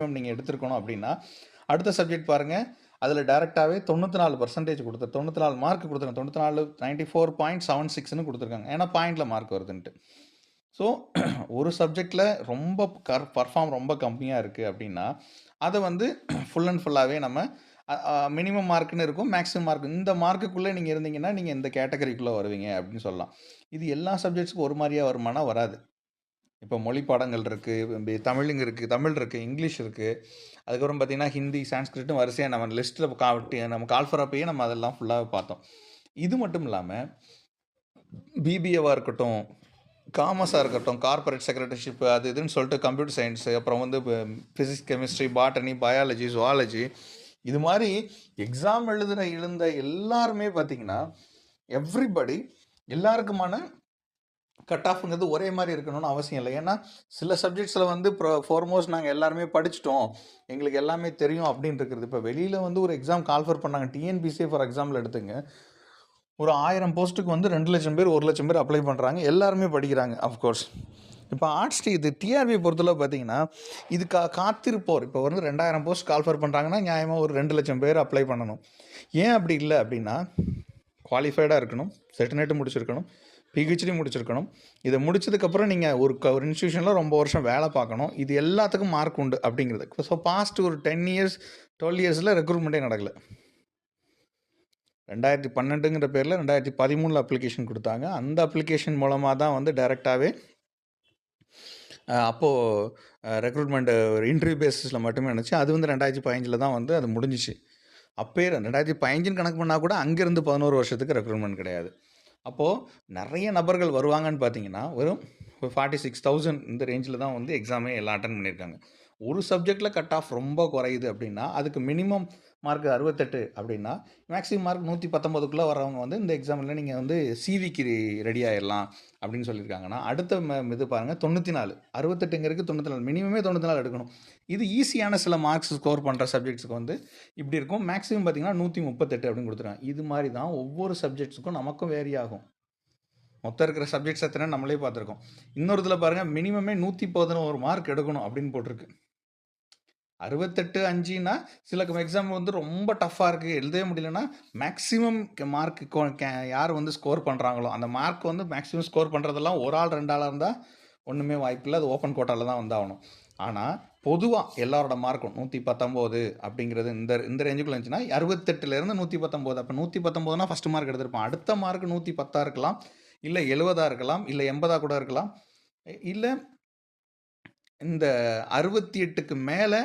நீங்கள் எடுத்திருக்கணும் அப்படின்னா அடுத்த சப்ஜெக்ட் பாருங்கள் அதில் டேரெக்டாகவே தொண்ணூற்றி நாலு பர்சன்டேஜ் கொடுத்து தொண்ணூற்றி நாலு மார்க் கொடுத்துருங்க தொண்ணூற்றி நாலு நைன்ட்டி ஃபோர் பாயிண்ட் செவன் சிக்ஸ்னு கொடுத்துருக்காங்க. ஏன்னா பாயிண்டில் மார்க் வருதுன்ட்டு. ஸோ ஒரு சப்ஜெக்டில் ரொம்ப கர் பர்ஃபார்ம் ரொம்ப கம்மியாக இருக்குது அப்படின்னா அதை வந்து ஃபுல் அண்ட் ஃபுல்லாகவே நம்ம மினிமம் மார்க்குன்னு இருக்கும் மேக்ஸிமம் மார்க் இந்த மார்க்குக்குள்ளே நீங்கள் இருந்தீங்கன்னா நீங்கள் இந்த கேட்டகரிக்குள்ளே வருவீங்க அப்படின்னு சொல்லலாம். இது எல்லா சப்ஜெக்ட்ஸுக்கும் ஒரு மாதிரியாக வருமானா வராது. இப்போ மொழி பாடங்கள் இருக்குது தமிழுங்க இருக்குது தமிழ் இருக்குது இங்கிலீஷ் இருக்குது அதுக்கப்புறம் பார்த்தீங்கன்னா ஹிந்தி சான்ஸ்கிரிட்டும் வரிசையாக நம்ம லிஸ்ட்டில் காட்டி நம்ம கால்ஃபரப்பையே நம்ம அதெல்லாம் ஃபுல்லாக பார்த்தோம். இது மட்டும் இல்லாமல் பிபிஏவாக இருக்கட்டும் காமர்ஸாக இருக்கட்டும் கார்ப்பரேட் செக்ரட்டரிஷிப் அது இதுன்னு சொல்லிட்டு கம்ப்யூட்டர் சயின்ஸு அப்புறம் வந்து physics chemistry botany biology zoology இது மாதிரி எக்ஸாம் எழுதுகிற எழுந்த எல்லாருமே பார்த்திங்கன்னா எவ்ரிபடி எல்லாருக்குமான கட் ஆஃப்ங்கிறது ஒரே மாதிரி இருக்கணும்னு அவசியம் இல்லை. ஏன்னா சில சப்ஜெக்ட்ஸில் வந்து ப்ரோ ஃபார்மோஸ்ட் நாங்கள் எல்லாருமே படிச்சிட்டோம். எங்களுக்கு எல்லாமே தெரியும் அப்படின்னு இருக்கிறது. இப்போ வெளியில் வந்து ஒரு எக்ஸாம் கால்ஃபர் பண்ணாங்க. டிஎன்பிசிஏ ஃபார் எக்ஸாம்பிள் எடுத்துங்க. ஒரு ஆயிரம் போஸ்ட்டுக்கு வந்து ரெண்டு லட்சம் பேர் ஒரு லட்சம் பேர் அப்ளை பண்ணுறாங்க எல்லாருமே படிக்கிறாங்க அஃப்கோர்ஸ் இப்போ ஆர்ட்ஸ் இது டிஆர்பி பொறுத்தளவு பார்த்தீங்கன்னா இது கா காத்திருப்போர். இப்போ வந்து ரெண்டாயிரம் போஸ்ட் கால்ஃபர் பண்ணுறாங்கன்னா நியாயமாக ஒரு ரெண்டு லட்சம் பேர் அப்ளை பண்ணணும். ஏன் அப்படி இல்லை அப்படின்னா குவாலிஃபைடாக இருக்கணும். செட்டினேட்டு முடிச்சிருக்கணும். பிஹெச்டி முடிச்சிருக்கணும். இதை முடிச்சதுக்கப்புறம் நீங்கள் ஒரு க ஒரு இன்ஸ்டியூஷனில் ரொம்ப வருஷம் வேலை பார்க்கணும். இது எல்லாத்துக்கும் மார்க் உண்டு அப்படிங்கிறது. ஸோ பாஸ்ட் ஒரு டென் இயர்ஸ் டுவெல் இயர்ஸில் ரெக்ரூட்மெண்ட்டே நடக்கலை. ரெண்டாயிரத்தி பன்னெண்டுங்கிற பேரில் ரெண்டாயிரத்தி பதிமூணில் அப்ளிகேஷன் கொடுத்தாங்க. அந்த அப்ளிகேஷன் மூலமாக தான் வந்து டைரெக்டாகவே அப்போது ரெக்ரூட்மெண்ட் ஒரு இன்டர்வியூ பேசிஸில் மட்டுமே நினச்சி அது வந்து ரெண்டாயிரத்தி பதினஞ்சில் தான் வந்து அது முடிஞ்சிச்சு. அப்போயே ரெண்டாயிரத்தி பதினஞ்சுன்னு கணக்கு பண்ணால் கூட அங்கேருந்து பதினோரு வருஷத்துக்கு ரெக்ரூட்மெண்ட் கிடையாது. அப்போது நிறைய நபர்கள் வருவாங்கன்னு பார்த்தீங்கன்னா வெறும் ஒரு ஃபார்ட்டி சிக்ஸ் தௌசண்ட் இந்த ரேஞ்சில் தான் வந்து எக்ஸாமே எல்லாம் அட்டன் பண்ணியிருக்காங்க. ஒரு சப்ஜெக்டில் கட் ஆஃப் ரொம்ப குறையுது அப்படின்னா அதுக்கு மினிமம் மார்க் அறுபத்தெட்டு அப்படின்னா மேக்ஸிமம் மார்க் நூற்றி பத்தொம்போதுக்குள்ளே வரவங்க வந்து இந்த எக்ஸாமில் நீங்கள் வந்து சிவிக்கு ரெடி ஆயிடலாம் அப்படின்னு சொல்லியிருக்காங்கன்னா அடுத்த ம இது பாருங்கள் தொண்ணூற்றி நாலு அறுபத்தெட்டுங்கிறதுக்கு தொண்ணூற்றி நாலு மினிமமே தொண்ணூற்றி நாலு எடுக்கணும். இது ஈஸியான சில மார்க்ஸ் ஸ்கோர் பண்ணுற சப்ஜெக்ட்ஸுக்கு வந்து இப்படி இருக்கும். மேக்ஸிமம் பார்த்தீங்கன்னா நூற்றி முப்பத்தெட்டு அப்படின்னு கொடுத்துருக்காங்க. இது மாதிரி தான் ஒவ்வொரு சப்ஜெக்ட்ஸுக்கும் நமக்கும் வேரி ஆகும். மொத்தம் இருக்கிற சப்ஜெக்ட்ஸ் எத்தனை நம்மளே பார்த்துருக்கோம். இன்னொரு இதில் பாருங்கள் மினிமமே நூற்றி பதினோரு மார்க் எடுக்கணும் அப்படின்னு போட்டிருக்கு. அறுபத்தெட்டு அஞ்சுனா சில எக்ஸாம் வந்து ரொம்ப டஃப்பாக இருக்குது எழுதவே முடியலன்னா மேக்ஸிமம் மார்க் யார் வந்து ஸ்கோர் பண்ணுறாங்களோ அந்த மார்க் வந்து மேக்ஸிமம் ஸ்கோர் பண்ணுறதெல்லாம் ஒரு ஆள் ரெண்டு ஆளாக இருந்தால் ஒன்றுமே வாய்ப்பில்லை அது ஓப்பன் கோட்டாவில் தான் வந்தாகணும் ஆனால் பொதுவாக எல்லாரோட மார்க்கும் நூற்றி பத்தொம்போது அப்படிங்கிறது இந்த இந்த ரேஞ்சுக்குள்ள இருந்துச்சுன்னா அறுபத்தெட்டுலேருந்து நூற்றி பத்தொம்போது அப்போ நூற்றி பத்தொம்போதுனா ஃபஸ்ட்டு மார்க் எடுத்திருப்பான். அடுத்த மார்க் நூற்றி பத்தாக இருக்கலாம். இல்லை எழுபதாக இருக்கலாம். இல்லை எண்பதாக கூட இருக்கலாம். இல்லை இந்த அறுபத்தி எட்டுக்கு மேலே